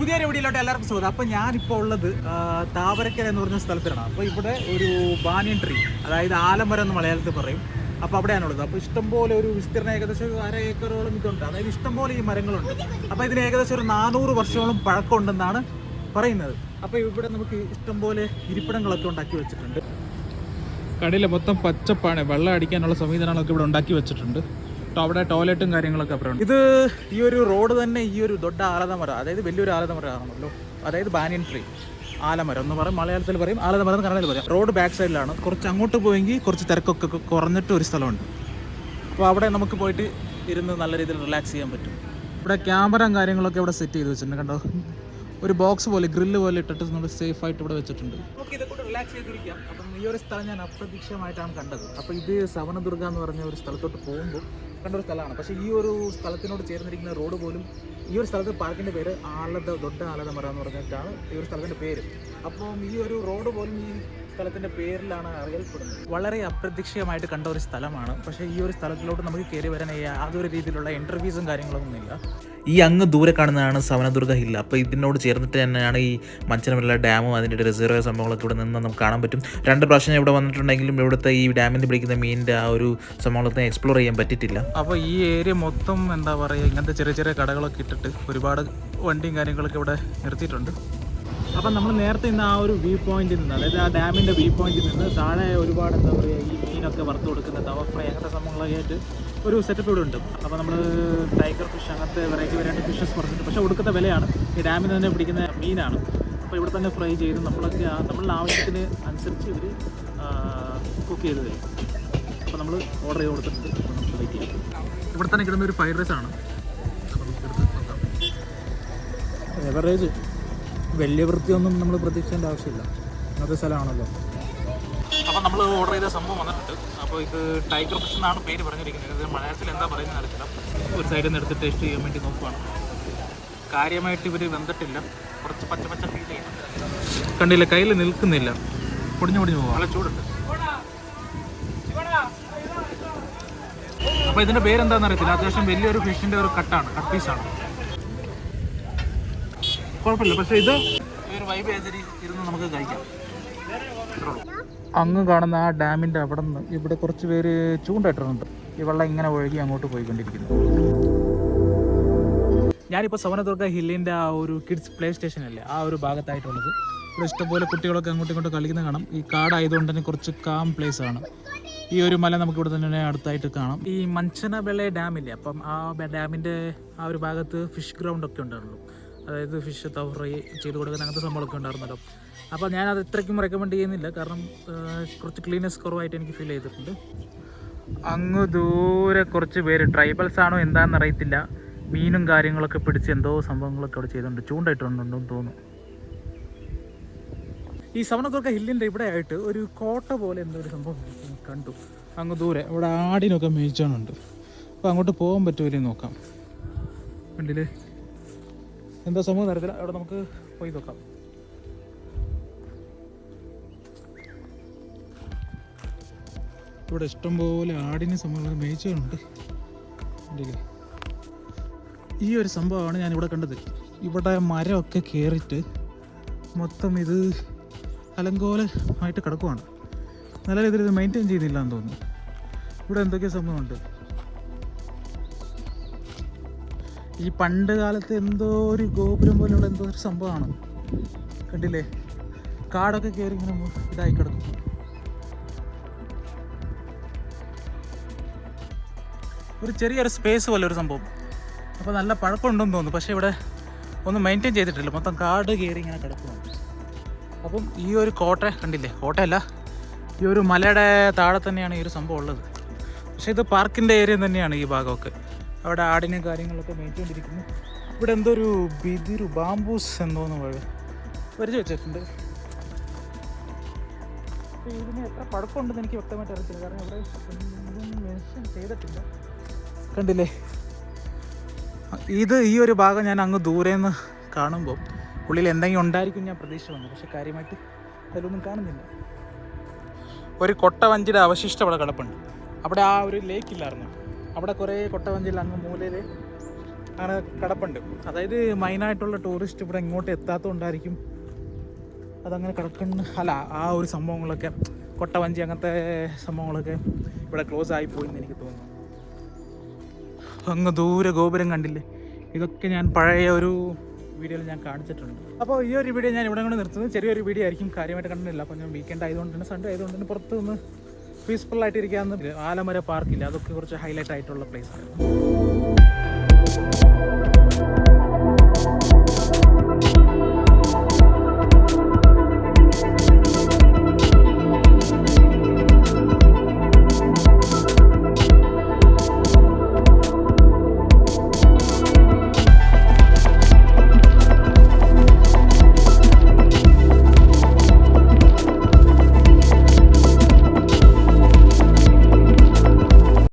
പുതിയൊരു വീഡിയോയിലോട്ട് എല്ലാവർക്കും സ്വാഗതം. അപ്പോൾ ഞാനിപ്പോൾ ഉള്ളത് താവരക്കര എന്ന് പറഞ്ഞ സ്ഥലത്തിലാണ്. അപ്പോൾ ഇവിടെ ഒരു ബാനിയൻ ട്രീ അതായത് ആലമരം എന്ന് മലയാളത്തിൽ പറയും. അപ്പോൾ അവിടെയാണുള്ളത്. അപ്പോൾ ഇഷ്ടംപോലെ ഒരു വിസ്തീർണ ഏകദേശം അര ഏക്കറോളം ഇതുണ്ട്. അതായത് ഇഷ്ടംപോലെ ഈ മരങ്ങളുണ്ട്. അപ്പോൾ ഇതിന് ഏകദേശം ഒരു നാനൂറ് വർഷങ്ങളും പഴക്കമുണ്ടെന്നാണ് പറയുന്നത്. അപ്പോൾ ഇവിടെ നമുക്ക് ഇഷ്ടംപോലെ ഇരിപ്പിടങ്ങളൊക്കെ ഉണ്ടാക്കി വെച്ചിട്ടുണ്ട്. കടയിൽ മൊത്തം പച്ചപ്പാണ്. വെള്ളം അടിക്കാനുള്ള സംവിധാനങ്ങളൊക്കെ ഇവിടെ ഉണ്ടാക്കി വെച്ചിട്ടുണ്ട്. ട്ടോ അവിടെ ടോയ്ലറ്റും കാര്യങ്ങളൊക്കെ അപ്പുറം ഇത് ഈ ഒരു റോഡ് തന്നെ ഈ ഒരു ദൊഡ്ഡ ആലതമര അതായത് വലിയൊരു ആലതമര ആണല്ലോ അതായത് ബാനിയൻ ട്രീ. ആലമരം എന്ന് പറയും മലയാളത്തിൽ പറയും ആലതമരം എന്ന് കന്നഡയിൽ പറയും. റോഡ് ബാക്ക് സൈഡിലാണ്. കുറച്ച് അങ്ങോട്ട് പോയെങ്കിൽ കുറച്ച് തിരക്കൊക്കെ കുറഞ്ഞിട്ട് ഒരു സ്ഥലമുണ്ട്. അപ്പോൾ അവിടെ നമുക്ക് പോയിട്ട് ഇരുന്ന് നല്ല രീതിയിൽ റിലാക്സ് ചെയ്യാൻ പറ്റും. ഇവിടെ ക്യാമറയും കാര്യങ്ങളൊക്കെ ഇവിടെ സെറ്റ് ചെയ്ത് വെച്ചിട്ടുണ്ട് കണ്ടോ? ഒരു ബോക്സ് പോലെ ഗ്രില്ല് പോലെ ഇട്ടിട്ട് നമ്മൾ സേഫ് ആയിട്ട് ഇവിടെ വെച്ചിട്ടുണ്ട്. നമുക്ക് ഇതൊക്കെ റിലാക്സ് ചെയ്തിരിക്കാം അപ്പം ഈ ഒരു സ്ഥലം ഞാൻ അപ്രതീക്ഷിതമായിട്ടാണ് കണ്ടത്. അപ്പോൾ ഇത് സവനദുർഗ എന്ന് പറഞ്ഞ ഒരു സ്ഥലത്തോട്ട് പോകുമ്പോൾ കണ്ട ഒരു സ്ഥലമാണ്. പക്ഷേ ഈ ഒരു സ്ഥലത്തിനോട് ചേർന്നിരിക്കുന്ന റോഡ് പോലും ഈ ഒരു സ്ഥലത്ത് പാർക്കിന്റെ പേര് ആലത ദൊഡ ആലതമറ എന്ന് പറഞ്ഞിട്ടാണ് ഈ ഒരു സ്ഥലത്തിന്റെ പേര്. അപ്പം ഈ ഒരു റോഡ് പോലും ഈ സ്ഥലത്തിന്റെ പേരിലാണ് അറിയപ്പെടുന്നത്. വളരെ അപ്രതീക്ഷിതമായിട്ട് കണ്ട ഒരു സ്ഥലമാണ്. പക്ഷേ ഈ ഒരു സ്ഥലത്തിലോട്ട് നമുക്ക് കയറി വരാൻ യാതൊരു രീതിയിലുള്ള ഇന്റർവ്യൂസും കാര്യങ്ങളൊന്നും ഇല്ല. ഈ അങ്ങ് ദൂരെ കാണുന്നതാണ് സവനദുർഗ ഹില്ല അപ്പോൾ ഇതിനോട് ചേർന്നിട്ട് തന്നെയാണ് ഈ മഞ്ചനമല്ല ഡാമും അതിന്റെ റിസർവ് സംഭവങ്ങളൊക്കെ ഇവിടെ നിന്ന് നമുക്ക് കാണാൻ പറ്റും. രണ്ട് പ്രാവശ്യം ഇവിടെ വന്നിട്ടുണ്ടെങ്കിലും ഇവിടുത്തെ ഈ ഡാമിൽ പിടിക്കുന്ന മീനിന്റെ ആ ഒരു സംഭവങ്ങളൊക്കെ എക്സ്പ്ലോർ ചെയ്യാൻ പറ്റിയിട്ടില്ല. അപ്പോൾ ഈ ഏരിയ മൊത്തം എന്താ പറയുക ഇങ്ങനത്തെ ചെറിയ ചെറിയ കടകളൊക്കെ ഇട്ടിട്ട് ഒരുപാട് വണ്ടിയും കാര്യങ്ങളൊക്കെ ഇവിടെ നിർത്തിയിട്ടുണ്ട്. അപ്പം നമ്മൾ നേരത്തെ ഇന്ന് ആ ഒരു വ്യൂ പോയിന്റിൽ നിന്ന് അതായത് ആ ഡാമിന്റെ വ്യൂ പോയിന്റിൽ നിന്ന് താഴെ ഒരുപാട് എന്താ പറയുക ഈ മീനൊക്കെ വറുത്ത് കൊടുക്കുന്ന തവ ഫ്രൈ അങ്ങനത്തെ സംഭവങ്ങളൊക്കെ ആയിട്ട് ഒരു സെറ്റപ്പ് ഇവിടെ ഉണ്ട്. അപ്പോൾ നമ്മൾ ടൈഗർ ഫിഷ് അങ്ങനത്തെ വെറൈറ്റി വെറൈറ്റി ഫിഷസ് പറഞ്ഞിട്ട് പക്ഷേ ഒടുക്കത്തെ വിലയാണ്. ഈ ഡാമിൽ തന്നെ പിടിക്കുന്ന മീനാണ്. അപ്പോൾ ഇവിടെ തന്നെ ഫ്രൈ ചെയ്ത് നമ്മളൊക്കെ നമ്മളുടെ ആവശ്യത്തിന് അനുസരിച്ച് ഇവർ കുക്ക് ചെയ്ത് തരും. അപ്പോൾ നമ്മൾ ഓർഡർ ചെയ്ത് കൊടുത്തിട്ടുണ്ട്. അപ്പോൾ നമുക്ക് വെയിറ്റ് ചെയ്യാം. ഇവിടെ തന്നെ കിടുന്ന ഒരു ഫ്രൈഡ് റൈസ് ആണ്. എവറേജ് വലിയ വൃത്തിയൊന്നും നമ്മൾ പ്രതീക്ഷിക്കേണ്ട ആവശ്യമില്ല. ഇന്നത്തെ സ്ഥലമാണല്ലോ. അപ്പോൾ നമ്മൾ ഓർഡർ ചെയ്ത സംഭവം വന്നിട്ടുണ്ട്. അപ്പോൾ ഇത് ടൈഗർ ഫിഷ് എന്നാണ് പേര് പറഞ്ഞിരിക്കുന്നത്. ഇത് മലയാളത്തിൽ എന്താ പറയുന്നത് അറിയില്ല ഒരു സൈഡിൽ നിന്ന് എടുത്ത് ടേസ്റ്റ് ചെയ്യാൻ വേണ്ടി നോക്കുവാണ്. കാര്യമായിട്ട് ഇവർ വെന്തിട്ടില്ല. കുറച്ച് പച്ച പച്ച ഫീൽ ചെയ്യുന്നുണ്ട്. കണ്ടില്ല? കയ്യിൽ നിൽക്കുന്നില്ല. പൊടിഞ്ഞു പൊടിഞ്ഞു പോകാം നല്ല ചൂടുണ്ട്. അപ്പോൾ ഇതിന്റെ പേരെന്താണെന്ന് അറിയത്തില്ല. അത്യാവശ്യം വലിയൊരു ഫിഷിന്റെ ഒരു കട്ടാണ്. കട്ട് പീസാണ് കുഴപ്പമില്ല. പക്ഷേ ഇത് ഈ ഒരു വൈബ് ഇരുന്ന് നമുക്ക് കഴിക്കാം. അങ്ങ് കാണുന്ന ആ ഡാമിന്റെ അവിടെ നിന്ന് ഇവിടെ കുറച്ച് പേര് ചൂണ്ടിട്ടിട്ടുണ്ട് ഈ വെള്ളം ഇങ്ങനെ ഒഴുകി അങ്ങോട്ട് പോയിക്കൊണ്ടിരിക്കുന്നു. ഞാനിപ്പോൾ സവനദുർഗ ഹില്ലിന്റെ ആ ഒരു കിഡ്സ് പ്ലേ സ്റ്റേഷൻ അല്ലേ ആ ഒരു ഭാഗത്തായിട്ടുള്ളത്. ഇവിടെ ഇഷ്ടംപോലെ കുട്ടികളൊക്കെ അങ്ങോട്ടും ഇങ്ങോട്ടും കളിക്കുന്ന കാണാം. ഈ കാടായതുകൊണ്ട് തന്നെ കുറച്ച് കാം പ്ലേസ് ആണ്. ഈ ഒരു മല നമുക്ക് ഇവിടെ തന്നെ അടുത്തായിട്ട് കാണാം. ഈ മഞ്ചനബെളെ ഡാമില്ലേ അപ്പം ആ ഡാമിന്റെ ആ ഒരു ഭാഗത്ത് ഫിഷ് ഗ്രൗണ്ട് ഒക്കെ ഉണ്ടായിരുന്നു. അതായത് ഫിഷ് ഫ്രൈ ചെയ്ത് കൊടുക്കുന്ന അങ്ങനത്തെ സംഭവമൊക്കെ ഉണ്ടായിരുന്നല്ലോ. അപ്പോൾ ഞാനത് ഇത്രയ്ക്കും റെക്കമെൻഡ് ചെയ്യുന്നില്ല. കാരണം കുറച്ച് ക്ലീനസ് കുറവായിട്ട് എനിക്ക് ഫീൽ ചെയ്തിട്ടുണ്ട്. അങ്ങ് ദൂരെ കുറച്ച് പേര് ട്രൈബൽസ് ആണോ എന്താണെന്ന് അറിയത്തില്ല. മീനും കാര്യങ്ങളൊക്കെ പിടിച്ച് എന്തോ സംഭവങ്ങളൊക്കെ അവിടെ ചെയ്തിട്ടുണ്ട്. ചൂണ്ടായിട്ടുണ്ടെന്ന് തോന്നുന്നു. ഈ സവണക്കുറക്ക ഹില്ലിന്റെ ഇവിടെ ആയിട്ട് ഒരു കോട്ട പോലെ എന്തോ ഒരു സംഭവം കണ്ടു. അങ്ങ് ദൂരെ. ഇവിടെ ആടിനൊക്കെ മേയിച്ചാണുണ്ട്. അപ്പോൾ അങ്ങോട്ട് പോകാൻ പറ്റുമല്ലേ നോക്കാം. കണ്ടില്ലേ? എന്താ സംഭവം തരത്തില്ല അവിടെ നമുക്ക് പോയി നോക്കാം. ഇവിടെ ഇഷ്ടംപോലെ ആടിനെ സംഭവങ്ങൾ മേയിച്ചുണ്ട് ഈ ഒരു സംഭവമാണ് ഞാൻ ഇവിടെ കണ്ടത്. ഇവിടെ മരമൊക്കെ കയറിയിട്ട് മൊത്തം ഇത് അലങ്കോലമായിട്ട് കിടക്കുവാണ്. നല്ല രീതിയിൽ ഇത് മെയിന്റെയിൻ ചെയ്യുന്നില്ല എന്ന് തോന്നുന്നു. ഇവിടെ എന്തൊക്കെയോ സംഭവമുണ്ട്. ഈ പണ്ട് കാലത്ത് എന്തോ ഒരു ഗോപുരം പോലെയുള്ള എന്തോ ഒരു സംഭവമാണ്. കണ്ടില്ലേ? കാടൊക്കെ കയറി ഇങ്ങനെ ഇതായി കിടക്കും. ഒരു ചെറിയൊരു സ്പേസ് പോലെ ഒരു സംഭവം. അപ്പോൾ നല്ല പഴക്കമുണ്ടെന്ന് തോന്നുന്നു. പക്ഷേ ഇവിടെ ഒന്നും മെയിന്റെയിൻ ചെയ്തിട്ടില്ല. മൊത്തം കാട് കയറി ഇങ്ങനെ കിടക്കുന്നു. അപ്പം ഈ ഒരു കോട്ട കണ്ടില്ലേ? കോട്ടയല്ല. ഈ ഒരു മലയുടെ താഴെ തന്നെയാണ് ഈ ഒരു സംഭവം ഉള്ളത്. പക്ഷേ ഇത് പാർക്കിന്റെ ഏരിയ തന്നെയാണ് ഈ ഭാഗമൊക്കെ. അവിടെ ആടിനെ കാര്യങ്ങളൊക്കെ മേയിച്ചുകൊണ്ടിരിക്കുന്നു ഇവിടെ എന്തോ ഒരു ബിദിരു ബാംബൂസ് എന്തോന്ന് വരച്ച് വെച്ചിട്ടുണ്ട് ഇതിന് എത്ര പഴക്കമുണ്ടെന്ന് എനിക്ക് വ്യക്തമായിട്ട് അറിയത്തില്ല. കാരണം ഇവിടെ മെൻഷൻ ചെയ്തിട്ടില്ല. കണ്ടില്ലേ? ഇത് ഈ ഒരു ഭാഗം ഞാൻ അങ്ങ് ദൂരെ നിന്ന് കാണുമ്പോൾ ഉള്ളിൽ എന്തെങ്കിലും ഉണ്ടായിരിക്കും ഞാൻ പ്രതീക്ഷ വന്നു പക്ഷെ കാര്യമായിട്ട് അതിലൊന്നും കാണുന്നില്ല. ഒരു കൊട്ട വഞ്ചിയുടെ അവശിഷ്ടം അവിടെ കിടപ്പുണ്ട്. അവിടെ ആ ഒരു ലേക്ക് ഇല്ലായിരുന്നു. അവിടെ കുറേ കൊട്ടവഞ്ചിയിൽ അങ്ങ് മൂലയിൽ അങ്ങനെ കിടപ്പുണ്ട്. അതായത് മെയിനായിട്ടുള്ള ടൂറിസ്റ്റ് ഇവിടെ ഇങ്ങോട്ട് എത്താത്തതുകൊണ്ടായിരിക്കും അതങ്ങനെ കിടക്കുന്ന അല്ല ആ ഒരു സംഭവങ്ങളൊക്കെ കൊട്ടവഞ്ചി അങ്ങനത്തെ സംഭവങ്ങളൊക്കെ ഇവിടെ ക്ലോസ് ആയി പോയി എന്ന് എനിക്ക് തോന്നുന്നു. അങ്ങ് ദൂരെ ഗോപുരം കണ്ടില്ലേ? ഇതൊക്കെ ഞാൻ പഴയ ഒരു വീഡിയോയിൽ ഞാൻ കാണിച്ചിട്ടുണ്ട്. അപ്പോൾ ഈ ഒരു വീഡിയോ ഞാൻ ഇവിടെ കൊണ്ട് നിർത്തുന്നത് ചെറിയൊരു വീഡിയോ ആയിരിക്കും കാര്യമായിട്ട് കണ്ടിട്ടില്ല. അപ്പോൾ ഞാൻ വീക്കെൻഡ് ആയതുകൊണ്ട് തന്നെ സൺഡേ ആയതുകൊണ്ട് തന്നെ പുറത്ത് നിന്ന് പീസ്ഫുൾ ഇരിക്കാവുന്ന ആലമര പാർക്കില്ല അതൊക്കെ കുറച്ച് ഹൈലൈറ്റ് ആയിട്ടുള്ള പ്ലേസാണ്